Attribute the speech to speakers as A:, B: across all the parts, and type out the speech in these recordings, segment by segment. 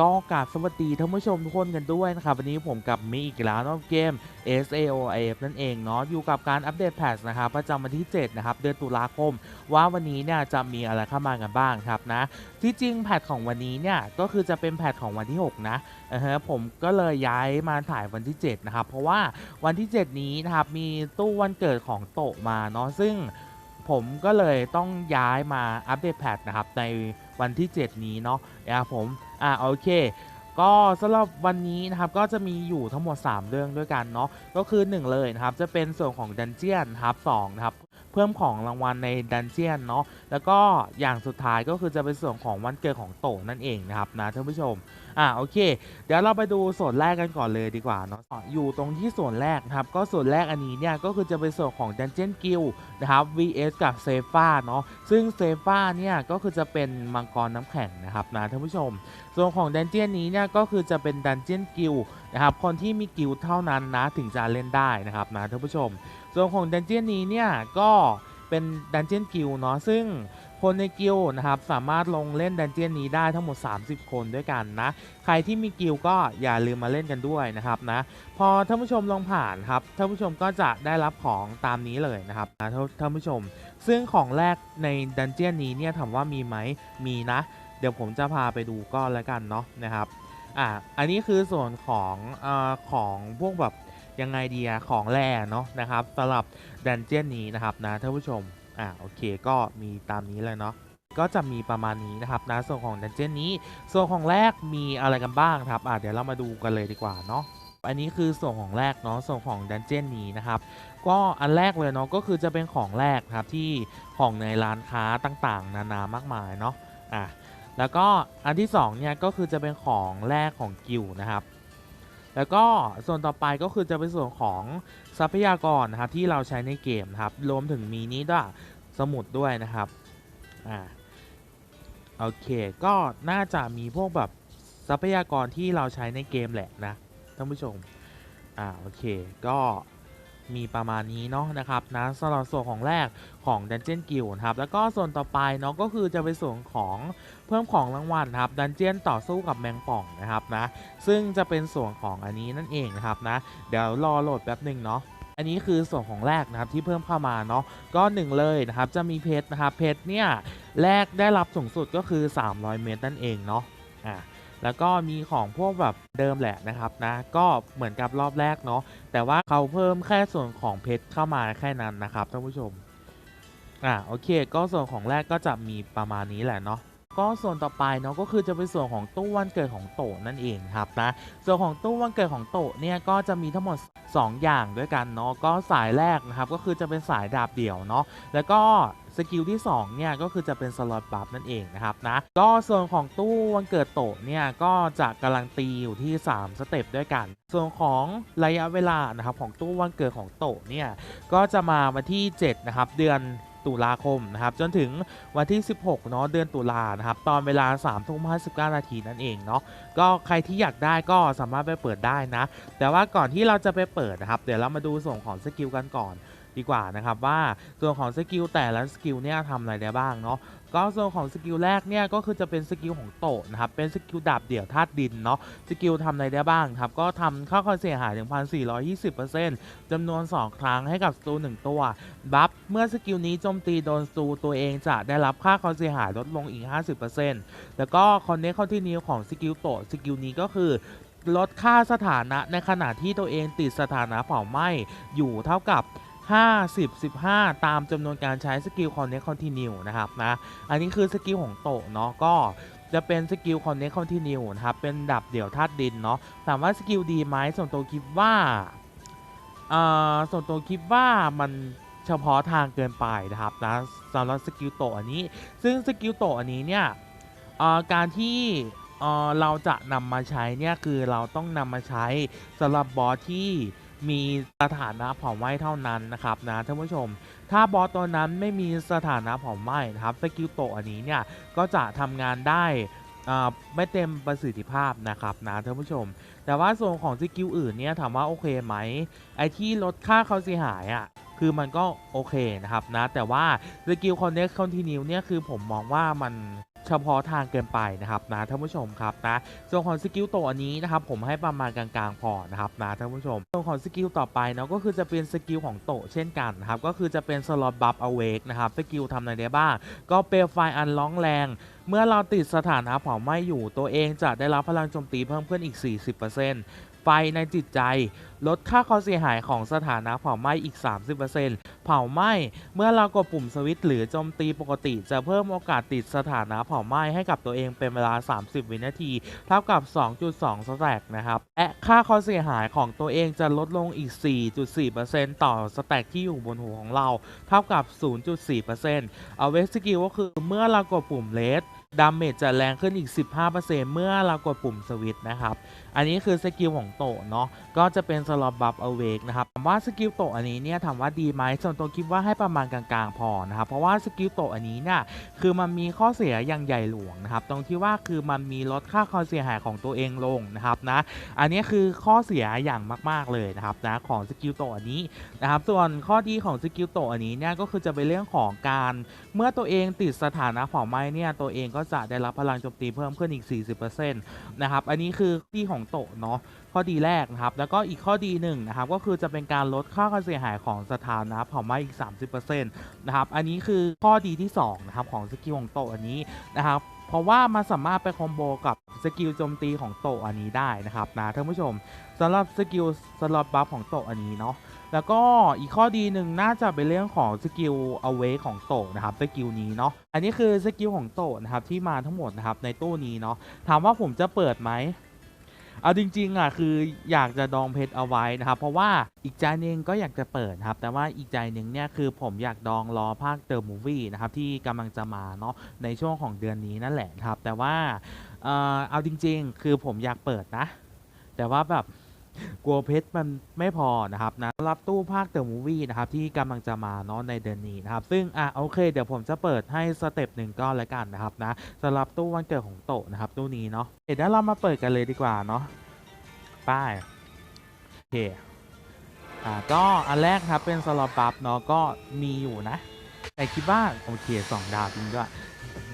A: ก็กราบสวัสดีท่านผู้ชมทุกคนกันด้วยนะครับ วันนี้ผมกับมีอีกแล้วนอกเกม SAOF นั่นเองเนาะอยู่กับการอัปเดตแพทช์นะครับประจำวันที่ 7 นะครับ เดือนตุลาคม ว่าวันนี้เนี่ยจะมีอะไรเข้ามากันบ้างครับนะ ที่จริงแพทของวันนี้เนี่ยก็คือจะเป็นแพทของวันที่ 6 นะนะฮะผมก็เลยย้ายมาถ่ายวันที่ 7 นะครับ เพราะว่าวันที่ 7 นี้นะครับมีตู้วันเกิดของโตมาเนาะซึ่งผมก็เลยต้องย้ายมาอัปเดตแพทนะครับในวันที่ 7 นี้เนาะนะครับผม อ่าโอเค ก็สำหรับวันนี้นะครับก็จะมีอยู่ทั้งหมด 3 เรื่องด้วยกันเนาะก็คือ 1 เลยนะครับจะเป็นส่วนของดันเจียนครับ2นะครับ เพิ่มของรางวัลในดันเจียนเนาะแล้วก็อย่างสุดท้ายก็คือจะเป็นส่วนของวันเกิดของโตนั่นเองนะครับนะท่านผู้ชมอ่าโอเค เดี๋ยวเราไปดูส่วนแรกกันก่อนเลยดีกว่าเนาะอยู่ตรงที่ส่วนแรกนะครับก็ส่วนแรกอันนี้เนี่ยก็คือจะเป็นส่วนของ Dungeon Guild นะครับ vs กับเซฟ้าเนาะซึ่งเซฟ้าเนี่ยก็คือจะเป็นมังกรน้ำแข็งนะครับนะท่านผู้ชม ส่วนของดันเจียนนี้เนี่ยก็คือจะเป็นดันเจียนกิลนะครับคนที่มีกิลเท่านั้นนะถึงจะเล่นได้นะครับนะท่านผู้ชม ส่วนของดันเจียนนี้เนี่ยก็เป็นดันเจียนกิลเนาะซึ่งคนในกิลนะครับสามารถลงเล่นดันเจียนนี้ได้ทั้งหมด 30 คนด้วยกันนะ ใครที่มีกิลก็อย่าลืมมาเล่นกันด้วยนะครับนะพอท่านผู้ชมลงผ่านครับท่านผู้ชมก็จะได้รับของตามนี้เลยนะครับนะท่านผู้ชม ซึ่งของแรกในดันเจียนนี้เนี่ยถามว่ามีไหมมีนะ เดี๋ยวผมจะพาไปดูก็แล้วกันเนาะนะครับอ่าอันนี้คือส่วนของอ่อของพวกแบบ ยังไงดีอะของแร่เนาะนะครับสำหรับดันเจียนนี้นะครับนะท่านผู้ชมอ่าโอเคก็มีตามนี้เลยเนาะก็จะมีประมาณนี้นะครับนะส่วนของดันเจียนนี้ส่วนของแรกมีอะไรกันบ้างครับอ่าเดี๋ยวเรามาดูกันเลยดีกว่าเนาะอันนี้คือส่วนของแรกเนาะส่วนของดันเจียนนี้นะครับก็อันแรกเลยเนาะก็คือจะเป็นของแรกครับที่ของในร้านค้าต่างๆ นานามากมายเนาะอะแล้วก็อันที่2เนี่ยก็คือจะเป็นของแรกของกิลด์นะครับ แล้วก็ส่วนต่อไปก็คือจะเป็นส่วนของทรัพยากรนะครับที่เราใช้ในเกมครับรวมถึงมีนี้ด้วยสมุดด้วยนะครับอ่าโอเคก็น่าจะมีพวกแบบทรัพยากรที่เราใช้ในเกมแหละนะท่านผู้ชมอ่าโอเคก็ มีประมาณนี้เนาะนะครับนะสำหรับส่วนของแรกของ Dungeon Guild นะครับแล้วก็ส่วนต่อไปเนาะก็คือจะเป็นส่วนของเพิ่มของรางวัลครับดันเจียนต่อสู้กับแมงป่องนะครับนะซึ่งจะเป็นส่วนของอันนี้นั่นเองนะครับนะเดี๋ยวรอโหลดแป๊บหนึ่งเนาะอันนี้คือส่วนของแรกนะครับที่เพิ่มเข้ามาเนาะก็หนึ่งเลยนะครับจะมีเพชรนะครับเพชรเนี่ยแรกได้รับสูงสุดก็คือ 300 เมตรนั่นเองเนาะอ่า แล้วก็มีของพวกแบบเดิมแหละนะครับนะ ก็เหมือนกับรอบแรกเนาะ แต่ว่าเขาเพิ่มแค่ส่วนของเพชรเข้ามาแค่นั้นนะครับท่านผู้ชม อ่าโอเค ก็ส่วนของแรกก็จะมีประมาณนี้แหละเนาะ ก็ส่วนต่อไปเนาะก็คือจะเป็นส่วนของตู้วันเกิดของโตนั่นเองครับนะส่วนของตู้วันเกิดของโตเนี่ยก็จะมีทั้งหมด 2 อย่างด้วยกันเนาะก็สายแรกนะครับก็คือจะเป็นสายดาบเดี่ยวเนาะแล้วก็สกิลที่2เนี่ยก็คือจะเป็นสล็อตบัฟนั่นเองนะครับนะก็ส่วนของตู้วันเกิดโตเนี่ยก็จะการันตีอยู่ที่ 3 สเต็ปด้วยกัน ส่วนของระยะเวลานะครับของตู้วันเกิดของโตเนี่ยก็จะมาวันที่7นะครับเดือน ตุลาคมนะครับจนถึงวันที่ 16เนาะเดือนตุลานะครับตอนเวลา3ทุ่ม59นาทีนั่นเองเนาะก็ใครที่อยากได้ก็สามารถไปเปิดได้นะ แต่ว่าก่อนที่เราจะไปเปิดนะครับ เดี๋ยวเรามาดูส่วนของสกิลกันก่อน ดีกว่านะครับว่าส่วนของสกิลแต่ละสกิลเนี่ยทำอะไรได้บ้างเนาะก็ส่วนของสกิลแรกเนี่ยก็คือจะเป็นสกิลของโตะนะครับเป็นสกิลดาบเดี่ยวธาตุดินเนาะสกิลทำอะไรได้บ้างครับก็ทำค่าความเสียหายถึง1,420%จำนวน 2 ครั้งให้กับสตู1ตัวบัฟเมื่อสกิลนี้โจมตีโดนสตูตัวเองจะได้รับค่าความเสียหายลดลงอีก 50%แล้วก็คอนเนคคอนติเนียของสกิลโตะสกิลนี้ก็คือลดค่าสถานะในขณะที่ตัวเองติดสถานะเผาไหม้อยู่เท่ากับ 50 15 ตามจำนวนการใช้สกิล Connect Continue นะครับนะอันนี้คือสกิลของโตเนาะก็จะเป็นสกิล Connect Continue นะครับ เป็นดับเดี่ยวธาตุดินเนาะถามว่าสกิลดีไหมส่วนตัวคิดว่าอ่าส่วนตัวคิดว่ามันเฉพาะทางเกินไปนะครับนะสำหรับสกิลโตอันนี้ ซึ่งสกิลโตอันนี้เนี่ยการที่เอ่อเราจะนำมาใช้เนี่ยคือเราต้องนำมาใช้สำหรับบอสที่ มีสถานะเผาไหม้เท่านั้นนะครับนะท่านผู้ชม ถ้าบอสตัวนั้นไม่มีสถานะเผาไหม้นะครับสกิลโตอันนี้เนี่ยก็จะทำงานได้อ่าไม่เต็มประสิทธิภาพนะครับนะท่านผู้ชม แต่ว่าส่วนของสกิลอื่นเนี่ยถามว่าโอเคไหมไอที่ลดค่าเขาเสียหายอะ่ะคือมันก็โอเคนะครับนะแต่ว่าสกิล Connect Continue เนี่ยคือผมมองว่ามัน เฉพาะทางเกินไปนะครับนะท่านผู้ชมครับนะส่วนของสกิลโตอันนี้นะครับผมให้ประมาณกลางๆพอนะครับนะท่านผู้ชมส่วนของสกิลต่อไปเนาะก็คือจะเป็นสกิลของโตเช่นกันนะครับก็คือจะเป็นสล็อตบัฟอเวกนะครับสกิลทำอะไรได้บ้าง ก็เปลวไฟอันร้องแรงเมื่อเราติดสถานะเผาไหม้อยู่ตัวเองจะได้รับพลังโจมตีเพิ่มขึ้นอีก 40% ไฟในจิตใจ ลดค่าความเสียหายของสถานะเผาไหม้อีก 30%เผาไหม้เมื่อเรากดปุ่มสวิตช์หรือโจมตีปกติ จะเพิ่มโอกาสติดสถานะเผาไหม้ให้กับตัวเองเป็นเวลา 30 วินาที เท่ากับ 2.2สแต็กนะครับและค่าความเสียหายของตัวเองจะลดลงอีก 4.4%ต่อสแต็กที่อยู่บนหัวของเรา เท่ากับ 0.4%เอาเวสกิลก็คือเมื่อเรากดปุ่มเลสดาเมจจะแรงขึ้นอีก 15%เมื่อเรากดปุ่มสวิตช์นะครับอันนี้คือสกิลของโตเนาะก็จะเป็นสล็อตบัฟอเวกนะครับถามว่าสกิลโตอันนี้เนี่ยถามว่าดีไหมส่วนตัวคิดว่าให้ประมาณกลางๆพอนะครับเพราะว่าสกิลโตอันนี้เนี่ยคือมันมีข้อเสียอย่างใหญ่หลวงนะครับตรงที่ว่าคือมันมีลดค่าความเสียหายของตัวเองลงนะครับนะอันนี้คือข้อเสียอย่างมากๆเลยนะครับนะของสกิลโตอันนี้นะครับส่วนข้อดีของสกิลโตอันนี้เนี่ยก็คือจะเป็นเรื่องของการเมื่อตัวเองติดสถานะเผาไม้เนี่ยตัวเองก็จะได้รับพลังโจมตีเพิ่มขึ้นอีก 40%นะครับอันนี้คือที่ของโตะเนาะข้อดีแรกนะครับ แล้วก็อีกข้อดีหนึ่งนะครับ ก็คือจะเป็นการลดค่าความเสียหายของสถานะเผาไหม้อีก 30%นะครับ อันนี้คือข้อดีที่2นะครับของสกิลของโตะอันนี้นะครับเพราะว่ามันสามารถไปคอมโบกับสกิลโจมตีของโตะอันนี้ได้นะครับนะท่านผู้ชมสำหรับสกิลสล็อตบัฟของโตะอันนี้เนาะแล้วก็อีกข้อดีหนึ่งน่าจะเป็นเรื่องของสกิล away ของโตนะครับสกิลนี้เนาะอันนี้คือสกิลของโตนะครับที่มาทั้งหมดนะครับในตู้นี้เนาะถามว่าผมจะเปิดไหม เอาจริงๆอะคืออยากจะดองเพชรเอาไว้นะครับเพราะว่าอีกใจหนึงก็อยากจะเปิดครับแต่ว่าอีกใจหนึ่งเนี่ยคือผมอยากดองรอภาคเดอะมูวี่นะครับที่กำลังจะมาเนาะในช่วงของเดือนนี้นั่นแหละครับแต่ว่าเออเอาจริง ๆ คือผมอยากเปิดนะ แต่ว่าแบบ กลัวเพชรมันไม่พอนะครับนะสำหรับตู้ภาคเดอะมูวี่นะครับที่กำลังจะมาเนาะในเดือนนี้นะครับ ซึ่งอะโอเคเดี๋ยวผมจะเปิดให้สเต็ปหนึ่งก็แล้วกันนะครับนะสำหรับตู้วันเกิดของโตนะครับตู้นี้เนาะเดี๋ยวเรามาเปิดกันเลยดีกว่าเนาะป้ายโอเคอ่าก็อันแรกครับเป็นสล็อตบัฟเนาะก็มีอยู่นะ แต่คิดว่าโอเคสองดาวจริงด้วย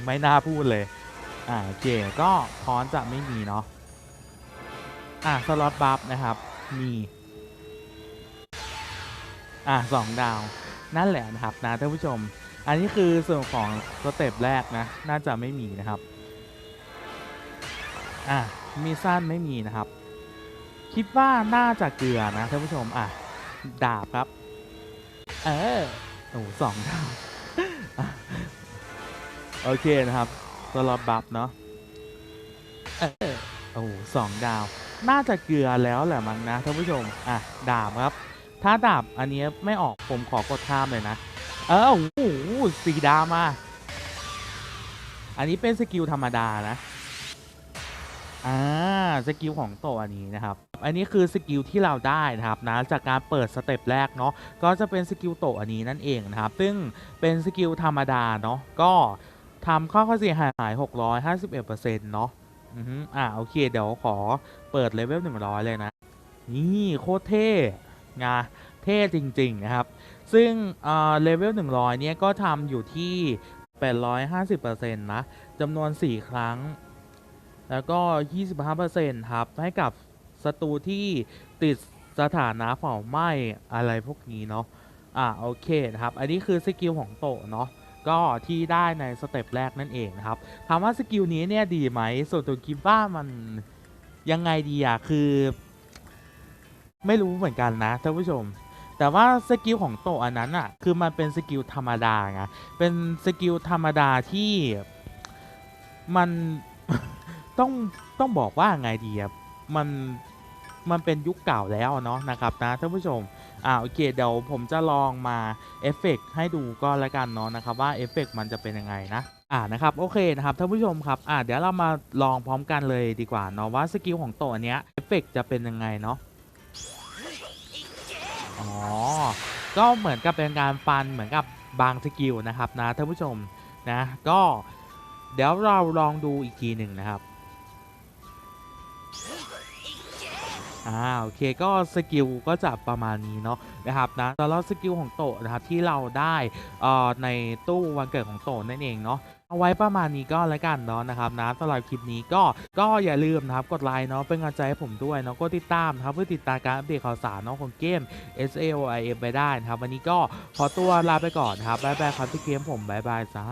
A: ไม่น่าพูดเลยอ่าโอเคก็คอนจะไม่มีเนาะ อะสล็อตบัฟนะครับมีอะสองดาว นั่นแหละนะครับนะท่านผู้ชม อันนี้คือส่วนของสเต็ปแรกนะ น่าจะไม่มีนะครับ อะมีสั้นไม่มีนะครับ คิดว่าน่าจะเกลือนะท่านผู้ชม อะ ดาบครับ เออโอ้สองดาวโอเคนะครับสล็อตบัฟเนาะเออโอ้โหสองดาว น่าจะเกลือแล้วแหละมั้งนะท่านผู้ชม อะ ดาบครับ ถ้าดาบอันนี้ไม่ออกผมขอกดข้ามเลยนะ เออโอ้โหสีดามา อันนี้เป็นสกิลธรรมดานะ อ่า สกิลของโตอันนี้นะครับ อันนี้คือสกิลที่เราได้นะครับนะ จากการเปิดสเต็ปแรกเนาะ ก็จะเป็นสกิลโตอันนี้นั่นเองนะครับ ซึ่งเป็นสกิลธรรมดาเนาะ ก็ทำข้อเสียหาย 651%เนาะ อืออ่าโอเค เดี๋ยวขอเปิดเลเวล100เลยนะ นี่โคตรเท่งาเท่จริง ๆ นะครับ ซึ่งเอ่อเลเวล100เนี่ยก็ทำอยู่ที่ 850%นะจำนวน 4 ครั้ง แล้วก็ 25%ครับ ให้กับศัตรูที่ติดสถานะเผาไหม้อะไรพวกนี้เนาะ อ่าโอเคนะครับ อันนี้คือสกิลของโตเนาะ ก็ที่ได้ในสเต็ปแรกนั่นเองนะครับถามว่าสกิลนี้เนี่ยดีไหมส่วนตัวคิดว่ามันยังไงดีอะคือ ไม่รู้เหมือนกันนะท่านผู้ชม แต่ว่าสกิลของโตอันนั้นอะคือมันเป็นสกิลธรรมดาไงเป็นสกิลธรรมดาที่มันต้องต้องบอกว่าไงดีอะมันมันเป็นยุคเก่าแล้วเนาะนะครับนะท่านผู้ชม อ่าโอเคเดี๋ยวผมจะลองมาเอฟเฟกต์ให้ดูก็แล้วกันเนาะนะครับว่าเอฟเฟกต์มันจะเป็นยังไงนะอ่านะครับโอเคนะครับท่านผู้ชมครับอ่าเดี๋ยวเรามาลองพร้อมกันเลยดีกว่าเนาะว่าสกิลของตะอันเนี้ยเอฟเฟกต์จะเป็นยังไงเนาะอ๋อก็เหมือนกับเป็นการฟันเหมือนกับบางสกิลนะครับนะท่านผู้ชมนะก็เดี๋ยวเราลองดูอีกทีหนึ่งนะครับ อ่าโอเคก็สกิลก็จะประมาณนี้เนาะนะครับนะแล้วสกิลของโตนะครับที่เราได้เอ่อในตู้วันเกิดของโตนั่นเองเนาะเอาไว้ประมาณนี้ก็แล้วกันเนาะนะครับนะสำหรับคลิปนี้ก็ก็อย่าลืมนะครับกดไลค์เนาะเป็นกำลังใจให้ผมด้วยเนาะกดติดตามนะครับเพื่อติดตามการอัปเดตข่าวสารเนาะของเกม S A O I M ไปได้นะครับวันนี้ก็ขอตัวลาไปก่อนนะครับบ๊ายบายครับที่เกมผมบ๊ายบายจ้า